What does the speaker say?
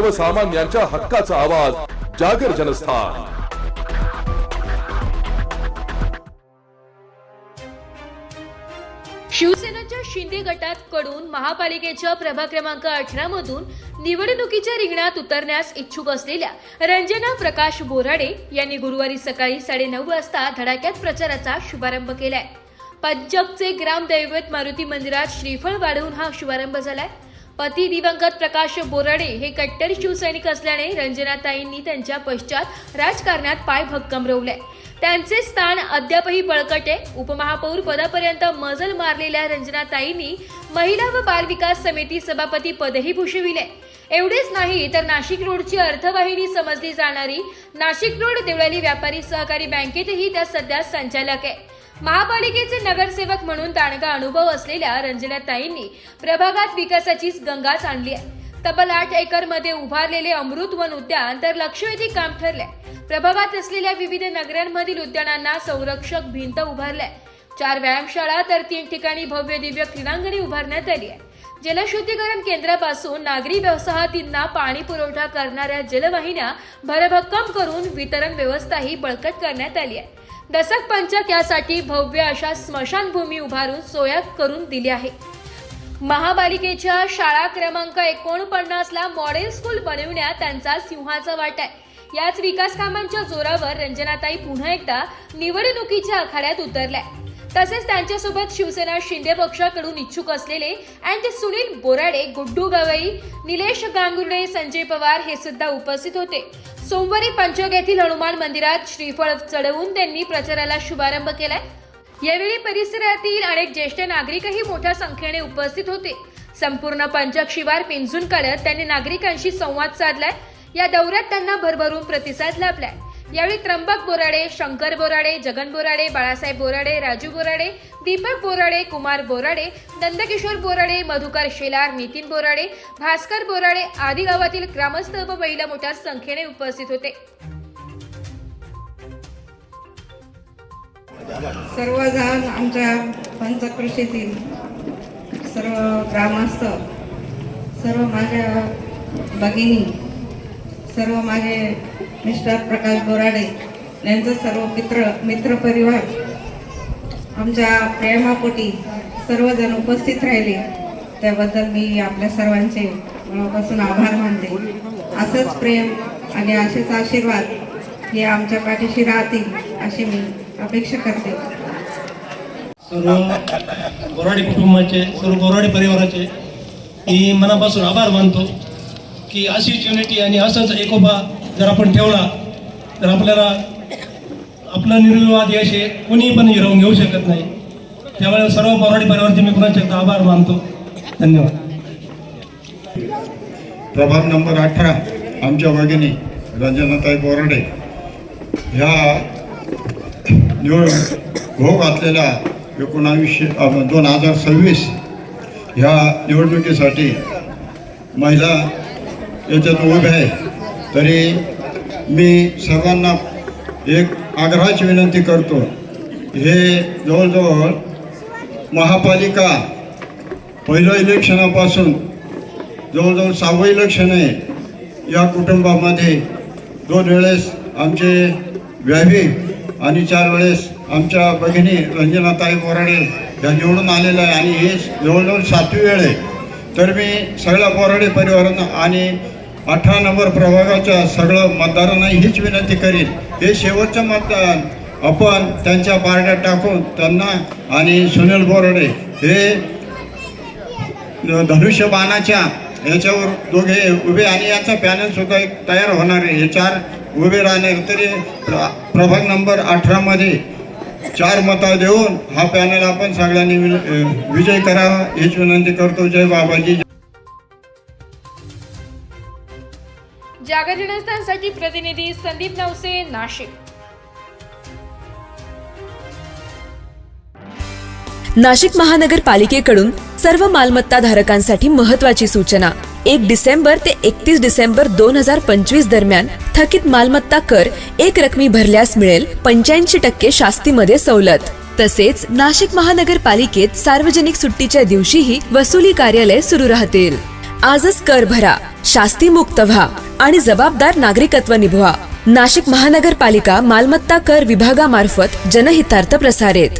सर्वसामान्यांच्या हक्काचा आवाज जागर जनस्थान. शिवसेनेच्या शिंदे गटात कडून महापालिकेच्या प्रभाग क्रमांक अठरा मधून निवडणुकीच्या रिंगणात उतरण्यास इच्छुक असलेल्या रंजना प्रकाश बोराडे यांनी गुरुवारी सकाळी साडेनऊ वाजता धडाक्यात प्रचाराचा शुभारंभ केलाय. पंजाबचे ग्रामदैवत मारुती मंदिरात श्रीफळ वाढवून हा शुभारंभ झालाय. पती दिवंगत प्रकाश बोराडे हे कट्टर शिवसैनिक असल्याने रंजनाताईंनी त्यांच्या पश्चात राजकारणात पाय भक्कम रोवले त्यांचे स्थान अद्यापही बळकट आहे. उपमहापौर पदापर्यंत मजल मारलेल्या रंजनाताईंनी महिला व बाल विकास समिती सभापती पदही भूषविले. एवढेच नाही तर नाशिक रोडची अर्थवाहिनी समजली जाणारी नाशिक रोड देवळाली व्यापारी सहकारी बँकेतही त्या सध्या संचालक आहे. महापालिकेचे नगरसेवक म्हणून ताणगा अनुभव असलेल्या रंजनाताईंनी प्रभागात विकासाचीच गंगाच आणली आहे. तब्बल आठ एकरमध्ये उभारलेले अमृत वन उद्यान तर लक्षवेधी काम ठरले प्रभागात असलेल्या विविध नगरांमधील उद्यानांना संरक्षक भिंत उभारल्या. चार व्यायामशाळा तर तीन ठिकाणी भव्य दिव्य क्रीडांगणी उभारण्यात आली आहे. जलशुद्धीकरण केंद्रापासून नागरी वसाहतींना पाणी पुरवठा करणाऱ्या जलवाहिन्या भरभक्कम करून वितरण व्यवस्थाही बळकट करण्यात आली आहे. दशक पंचक यासाठी भव्य अशा स्मशानभूमी उभारून सोया करून दिली आहे. महापालिकेच्या शाळा क्रमांक एकोणपन्नासला मॉडेल स्कूल बनविण्यात त्यांचा सिंहाचा वाट आहे. याच विकास कामांच्या जोरावर रंजनाताई पुन्हा एकदा निवडणुकीच्या आखाड्यात उतरल्या. तसेच त्यांच्यासोबत शिवसेना शिंदे पक्षाकडून इच्छुक असलेले अँड सुनील बोराडे गुड्डू गवई निलेश गांगुर्डे संजय पवार हे सुद्धा उपस्थित होते. सोमवारी पंचोग येथील हनुमान मंदिरात श्रीफळ चढवून त्यांनी प्रचाराला शुभारंभ केलाय. यावेळी परिसरातील अनेक ज्येष्ठ नागरिकही मोठ्या संख्येने उपस्थित होते. संपूर्ण पंचक शिवार पिंजून काढत त्यांनी नागरिकांशी संवाद साधलाय. या दौऱ्यात त्यांना भरभरून प्रतिसाद लाभलाय. यावेळी त्र्यंबक बोराडे शंकर बोराडे जगन बोराडे बाळासाहेब बोराडे राजू बोराडे दीपक बोराडे कुमार बोराडे नंदकिशोर बोराडे मधुकर शेलार नितीन बोराडे भास्कर बोराडे आदी गावातील ग्रामस्थ व महिला मोठ्या संख्येने उपस्थित होते. सर्वजण आमच्या पंचकृषीतील सर्व ग्रामस्थ सर्व माझ्या भगिनी सर्व माझे मिस्टर प्रकाश बोराडे यांचं सर्व मित्र मित्रपरिवार आमच्या प्रेमापोटी सर्वजण उपस्थित राहिले. त्याबद्दल मी आपल्या सर्वांचे मनापासून आभार मानते. असंच प्रेम आणि असेच आशीर्वाद हे आमच्या पाठीशी राहतील अशी मी अपेक्षा करते. सर्व बोराडे कुटुंबाचे सर्व बोराडे परिवाराचे मी मनापासून आभार मानतो. की अशीच युनिटी आणि असंच एकोपा जर आपण ठेवला तर आपल्याला आपलं निर्विवाद यश हे कोणी पण हिरवून घेऊ शकत नाही. त्यामुळे सर्व मराठी परिवाराचे मी पुन्हा एकदा आभार मानतो. धन्यवाद. प्रभाग नंबर अठरा आमच्या भगिनी रंजनाताई बोराडे ह्या निवड भोग घातलेल्या एकोणावीसशे दोन हजार सव्वीस ह्या निवडणुकीसाठी महिला याच्यात उभे आहे. तरी मी सर्वांना एक आग्रहाची विनंती करतो. हे जवळजवळ महापालिका पहिलं इलेक्शनापासून जवळजवळ सहावं इलेक्शन आहे. या कुटुंबामध्ये दोन वेळेस आमचे व्यावी आणि चार वेळेस आमच्या भगिनी रंजनाताई बोराडे ह्या निवडून आलेल्या आहे आणि हे जवळजवळ सातवी वेळ आहे. तर मी सगळ्या बोराडे परिवारांना आणि अठरा नंबर प्रभागाच्या सगळं मतदारांना हीच विनंती करीन. हे शेवटचं मतदान आपण त्यांच्या पार्ट्या टाकून त्यांना आणि सुनील बोरडे हे धनुष्यबाणाच्या याच्यावर दोघे उभे आणि याचा पॅनल सुद्धा एक तयार होणार आहे. हे चार उभे राहणार तरी प्रभाग नंबर अठरामध्ये चार मतं देऊन हा पॅनल आपण सगळ्यांनी विजय करावा हीच विनंती करतो. जय बाबाजी. जागर जनस्थानसाठी प्रतिनिधी संदीप नवसे नाशिक. नाशिक महानगरपालिकेकडून सर्व मालमत्ता धारकांसाठी महत्वाची सूचना. एक डिसेंबर ते एकतीस डिसेंबर दोन हजार पंचवीस दरम्यान थकीत मालमत्ता कर एक रकमी भरल्यास मिळेल पंच्याऐंशी टक्के शास्तीमध्ये सवलत. तसेच नाशिक महानगरपालिकेत सार्वजनिक सुट्टीच्या दिवशीही वसुली कार्यालय सुरू राहतील. आजच कर भरा शास्ती मुक्त व्हा. आणि जबाबदार नागरिकत्व निभवा. नाशिक महानगरपालिका मालमत्ता कर विभागामार्फत जनहितार्थ प्रसारित.